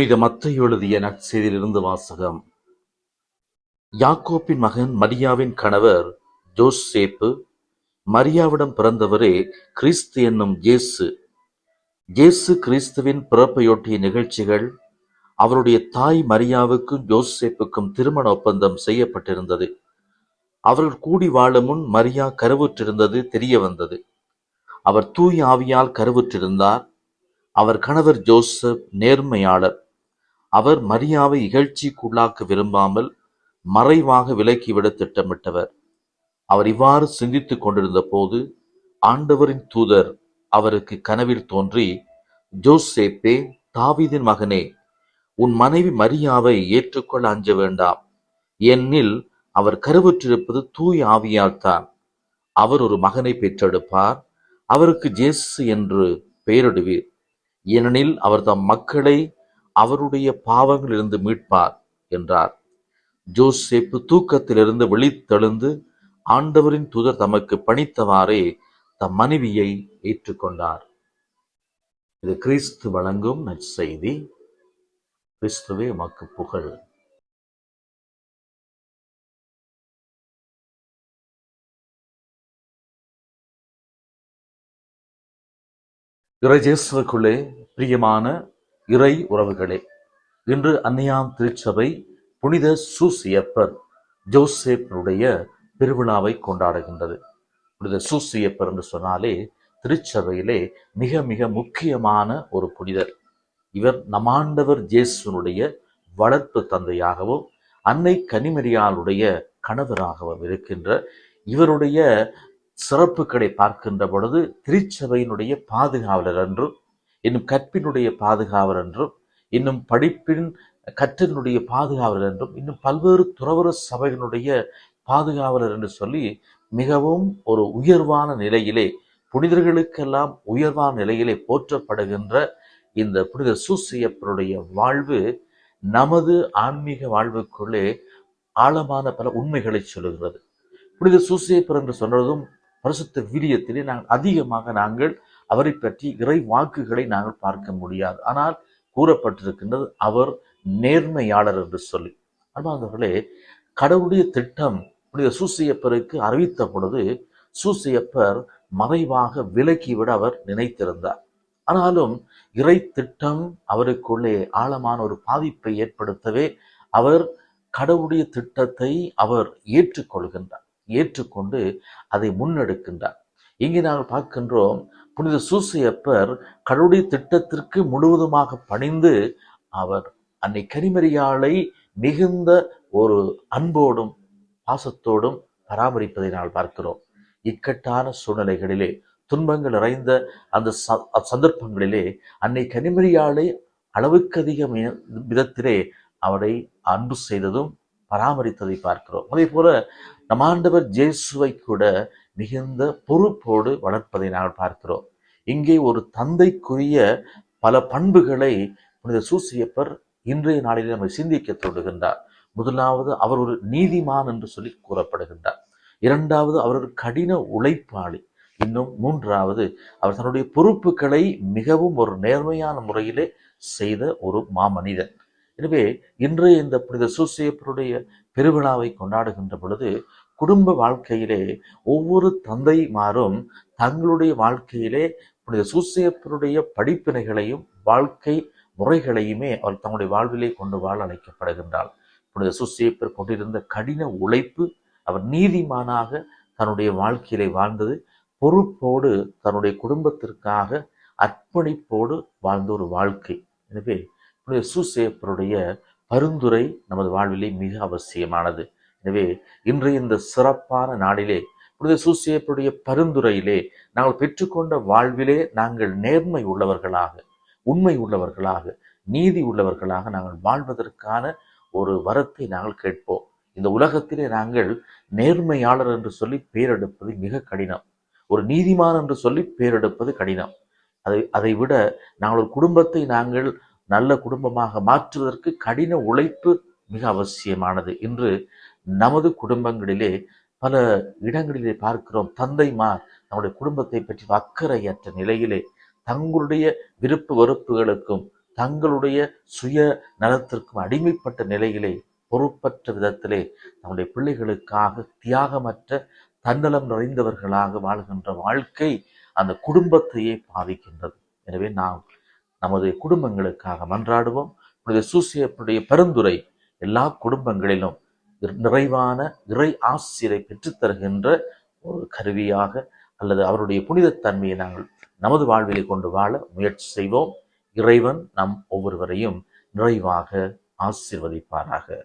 புனித மத்தை எழுதிய நற்செய்தியிலிருந்து வாசகம். யாக்கோப்பின் மகன் மரியாவின் கணவர் ஜோசேப்பு மரியாவிடம் பிறந்தவரே கிறிஸ்து என்னும் ஜேசு ஜேசு கிறிஸ்துவின் பிறப்பையொட்டிய நிகழ்ச்சிகள் அவருடைய தாய் மரியாவுக்கும் ஜோசேப்புக்கும் திருமண ஒப்பந்தம் செய்யப்பட்டிருந்தது. அவர்கள் கூடி வாழும் முன் மரியா கருவுற்றிருந்தது தெரிய வந்தது. அவர் தூய் ஆவியால் கருவுற்றிருந்தார். அவர் கணவர் ஜோசப் நேர்மையாளர். அவர் மரியாவை இகழ்ச்சிக்குள்ளாக்க விரும்பாமல் மறைவாக விலக்கிவிட திட்டமிட்டவர். அவர் இவ்வாறு சிந்தித்துக் கொண்டிருந்த போது ஆண்டவரின் தூதர் அவருக்கு கனவில் தோன்றி ஜோசேப்பே தாவிதின் மகனே உன் மனைவி மரியாவை ஏற்றுக்கொள்ள அஞ்ச வேண்டாம். ஏனெனில் அவர் கருவுற்றிருப்பது தூய் ஆவியால் தான். அவர் ஒரு மகனை பெற்றெடுப்பார். அவருக்கு ஜேசு என்று பெயரிடுவீர். ஏனெனில் அவர் தம் மக்களை அவருடைய பாவங்களிலிருந்து மீட்பார் என்றார். ஜோசேப்பு தூக்கத்திலிருந்து விழித்தெழுந்து ஆண்டவரின் தூதர் தமக்கு பணித்தவாறே தம் மனைவியை ஏற்றுக்கொண்டார். இது கிறிஸ்து வழங்கும் நற்செய்தி. கிறிஸ்துவே உமக்கு புகழ். இறைஜேசுவுக்குள்ளே பிரியமான இறை உறவுகளே இன்று அன்னையாம் திருச்சபை புனித சூசியப்பர் ஜோசேப்பனுடைய பெருவிழாவை கொண்டாடுகின்றது. புனித சூசியப்பர் என்று சொன்னாலே திருச்சபையிலே மிக மிக முக்கியமான ஒரு புனிதர். இவர் நமாண்டவர் ஜேசுனுடைய வளர்ப்பு தந்தையாகவும் அன்னை கனிமரியாளுடைய கணவராகவும் இருக்கின்ற இவருடைய சிறப்புகளை பார்க்கின்ற பொழுது திருச்சபையினுடைய பாதுகாவலர் என்றும் இன்னும் கற்பினுடைய பாதுகாவல் என்றும் இன்னும் படிப்பின் கற்றலினுடைய பாதுகாவலர் என்றும் இன்னும் பல்வேறு துறவர சபைகளுடைய பாதுகாவலர் என்று சொல்லி மிகவும் ஒரு உயர்வான நிலையிலே புனிதர்களுக்கெல்லாம் உயர்வான நிலையிலே போற்றப்படுகின்ற இந்த புனித சூசியப்பருடைய வாழ்வு நமது ஆன்மீக வாழ்வுக்குள்ளே ஆழமான பல உண்மைகளை சொல்லுகிறது. புனித சூசியப்பர் என்று சொன்னதும் பரிசுத்த வீரியத்திலே நாங்கள் அதிகமாக நாங்கள் அவரை பற்றி இறை வாக்குகளை நாங்கள் பார்க்க முடியாது. ஆனால் கூறப்பட்டிருக்கின்றது அவர் நேர்மையாளர் என்று சொல்லி. அன்பாந்தவர்களே கடவுளுடைய திட்டம் புனித சூசியப்பருக்கு அறிவித்த பொழுது சூசியப்பர் மறைவாக விலக்கிவிட அவர் நினைத்திருந்தார். ஆனாலும் இறை திட்டம் அவருக்குள்ளே ஆழமான ஒரு பாதிப்பை ஏற்படுத்தவே அவர் கடவுளுடைய திட்டத்தை அவர் ஏற்றுக்கொள்கின்றார். ஏற்றுக்கொண்டு அதை முன்னெடுக்கின்றார். இங்கே நாங்கள் பார்க்கின்றோம் புனித சூசியப்பர் கடவுடைய திட்டத்திற்கு முழுவதுமாக பணிந்து அவர் அன்னை கனிமரியாளை மிகுந்த ஒரு அன்போடும் பாசத்தோடும் பராமரிப்பதை நாங்கள் பார்க்கிறோம். இக்கட்டான சூழ்நிலைகளிலே துன்பங்கள் நிறைந்த அந்த ச- சந்தர்ப்பங்களிலே அன்னை கனிமரியாளை அளவுக்கு அதிக விதத்திலே அவரை அன்பு செய்ததும் பராமரித்ததை பார்க்கிறோம். அதே போல நமாண்டவர் ஜேசுவை கூட மிகுந்த பொறுப்போடு வளர்ப்பதை நாங்கள் பார்க்கிறோம். இங்கே ஒரு தந்தைக்குரிய பல பண்புகளை புனித சூசியப்பர் இன்றைய நாளில் நம்மை சிந்திக்க தொடுகின்றார் முதலாவது அவர் ஒரு நீதிமான் என்று சொல்லி கூறப்படுகின்றார். இரண்டாவது அவர் ஒரு கடின உழைப்பாளி. இன்னும் மூன்றாவது அவர் தன்னுடைய பொறுப்புகளை மிகவும் ஒரு நேர்மையான முறையிலே செய்த ஒரு மாமனிதன் எனவே இன்றைய இந்த புனித சூசியப்பருடைய பெருவிழாவை கொண்டாடுகின்ற பொழுது குடும்ப வாழ்க்கையிலே ஒவ்வொரு தந்தைமாரும் தங்களுடைய வாழ்க்கையிலே புனித சூசியப்பருடைய படிப்பினைகளையும் வாழ்க்கை முறைகளையுமே அவர் தங்களுடைய வாழ்விலே கொண்டு வாழ அழைக்கப்படுகின்றார். புனித சூசியப்பர் கொண்டிருந்த கடின உழைப்பு அவர் நீதிமானாக தன்னுடைய வாழ்க்கையிலே வாழ்ந்தது. பொறுப்போடு தன்னுடைய குடும்பத்திற்காக அர்ப்பணிப்போடு வாழ்ந்த ஒரு வாழ்க்கை. எனவே புனித சூசேப்பருடைய பரிந்துரை நமது வாழ்விலே மிக அவசியமானது. எனவே இன்றைய இந்த சிறப்பான நாளிலே புனித சூசியப்புடைய பரிந்துரையிலே நாங்கள் பெற்றுக்கொண்ட வாழ்விலே நாங்கள் நேர்மை உள்ளவர்களாக உண்மை உள்ளவர்களாக நீதி உள்ளவர்களாக நாங்கள் வாழ்வதற்கான ஒரு வரத்தை நாங்கள் கேட்போம். இந்த உலகத்திலே நாங்கள் நேர்மையாளர் என்று சொல்லி பேரெடுப்பது மிக கடினம். ஒரு நீதிமான் என்று சொல்லி பேரெடுப்பது கடினம். அதை அதை விட நாங்கள் ஒரு குடும்பத்தை நாங்கள் நல்ல குடும்பமாக மாற்றுவதற்கு கடின உழைப்பு மிக அவசியமானது. இன்று நமது குடும்பங்களிலே பல இடங்களிலே பார்க்கிறோம் தந்தைமார் நம்முடைய குடும்பத்தை பற்றி அக்கறையற்ற நிலையிலே தங்களுடைய விருப்பு வெறுப்புகளுக்கும் தங்களுடைய சுய நலத்திற்கும் அடிமைப்பட்ட நிலையிலே பொறுப்பற்ற விதத்திலே நம்முடைய பிள்ளைகளுக்காக தியாகமற்ற தன்னலம் நிறைந்தவர்களாக வாழ்கின்ற வாழ்க்கை அந்த குடும்பத்தையே பாதிக்கின்றது. எனவே நாம் நமது குடும்பங்களுக்காக மன்றாடுவோம். புனித சூசியப்பனுடைய பரிந்துரை எல்லா குடும்பங்களிலும் நிறைவான இறை ஆசிரியரை பெற்றுத்தருகின்ற ஒரு கருவியாக அல்லது அவருடைய புனிதத்தன்மையை நாங்கள் நமது வாழ்விலை கொண்டு வாழ முயற்சி செய்வோம். இறைவன் நம் ஒவ்வொருவரையும் நிறைவாக ஆசிர்வதிப்பாராக.